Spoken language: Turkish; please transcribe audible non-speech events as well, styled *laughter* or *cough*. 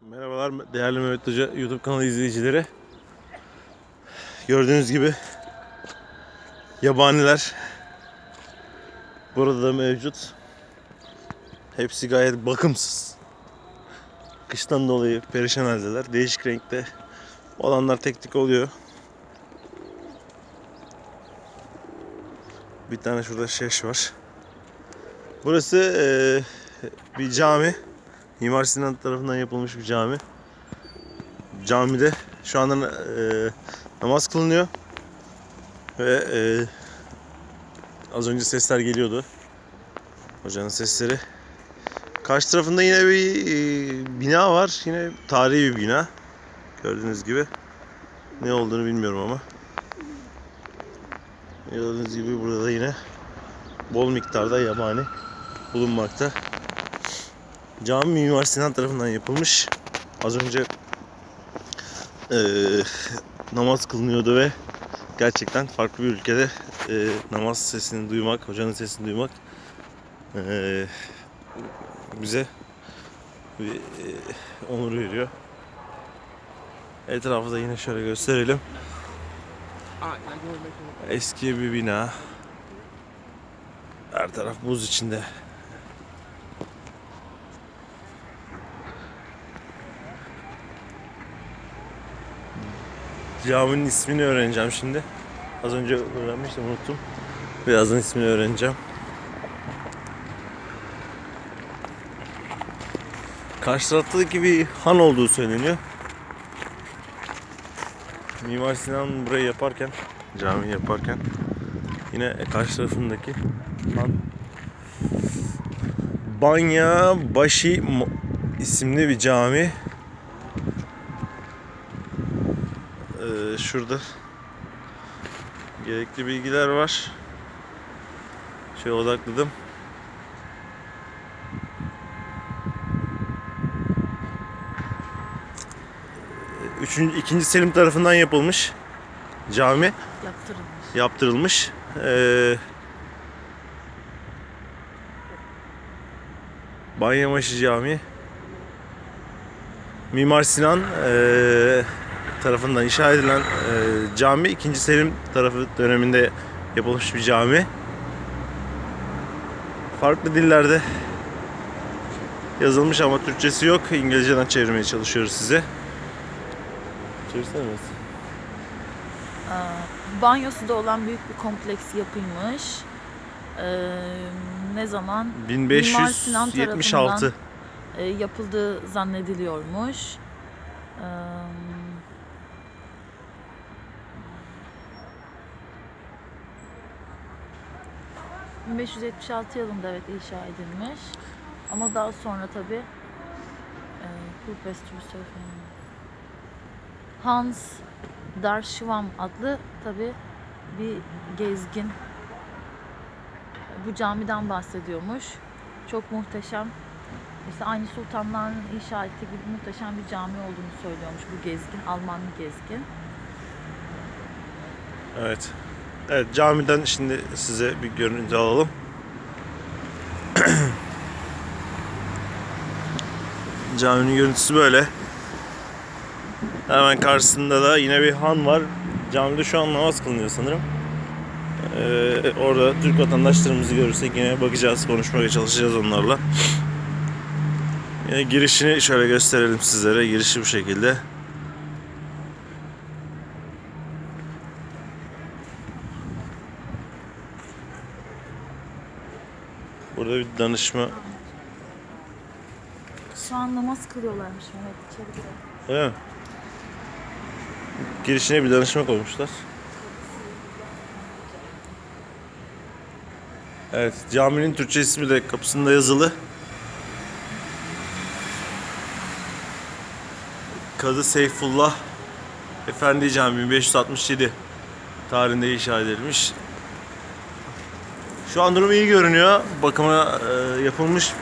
Merhabalar değerli Mehmet Hoca YouTube kanalı izleyicileri. Gördüğünüz gibi yabaniler burada da mevcut. Hepsi gayet bakımsız. Kıştan dolayı perişan haldeler. Değişik renkte olanlar tek tek oluyor. Bir tane şurada şeş var. Burası eee, bir cami. Mimar Sinan tarafından yapılmış bir cami. Camide şu anda eee, namaz kılınıyor. Ve eee, az önce sesler geliyordu. Hocanın sesleri. Karşı tarafında yine bir eee, bina var. Yine tarihi bir bina. Gördüğünüz gibi. Ne olduğunu bilmiyorum ama. Gördüğünüz gibi burada da yine bol miktarda yabani bulunmakta. Cami Mimar Sinan tarafından yapılmış. Az önce eee, namaz kılınıyordu ve gerçekten farklı bir ülkede eee, namaz sesini duymak, hocanın sesini duymak eee, bize bir eee, onur veriyor. Etrafı da yine şöyle gösterelim. Eski bir bina. Her taraf buz içinde. Caminin ismini öğreneceğim şimdi. Az önce öğrenmiştim unuttum. Birazdan ismini öğreneceğim. Karşı taraftaki bir han olduğu söyleniyor. Mimar Sinan burayı yaparken, cami yaparken yine karşı tarafındaki han Banya Başı isimli bir cami. Ee, şurada gerekli bilgiler var. Şöyle odakladım. Üçüncü, ikinci Selim tarafından yapılmış cami Yaptırılmış. yaptırılmış. Ee, Banyamaşı Camii Mimar Sinan ee, tarafından inşa edilen ee, cami 2. Selim tarafı döneminde yapılmış bir cami. Farklı dillerde yazılmış ama Türkçesi yok. İngilizceden çevirmeye çalışıyoruz size. Çevirsene biraz. Aa, banyosu da olan büyük bir kompleks yapılmış. Ee, ne zaman? Mimar Sinan 1576 tarafından e, yapıldığı zannediliyormuş. Ee, 1576 yılında evet inşa edilmiş. Ama daha sonra tabi e, Kurfürst Hans Schwamm adlı tabi bir gezgin bu camiden bahsediyormuş. Çok muhteşem. İşte aynı sultanların inşa ettiği gibi muhteşem bir cami olduğunu söylüyormuş bu gezgin, Alman bir gezgin. Evet. Evet camiden şimdi size bir görüntü alalım. *clears throat* Caminin görüntüsü böyle. Hemen karşısında da yine bir han var. Camide şu an namaz kılınıyor sanırım. Ee, orada Türk vatandaşlarımızı görürsek yine bakacağız, konuşmaya çalışacağız onlarla. *clears throat* Yine girişini şöyle gösterelim sizlere. Girişi bu şekilde. Burada bir danışma Şu an namaz kılıyorlarmış Mehmet içeri girelim. Mi? Girişine bir danışma koymuşlar. Evet, caminin Türkçe ismi de kapısında yazılı. Kadı Seyfullah Efendi Camii 1567 tarihinde inşa edilmiş. Şu an durum iyi görünüyor. Bakıma e, yapılmış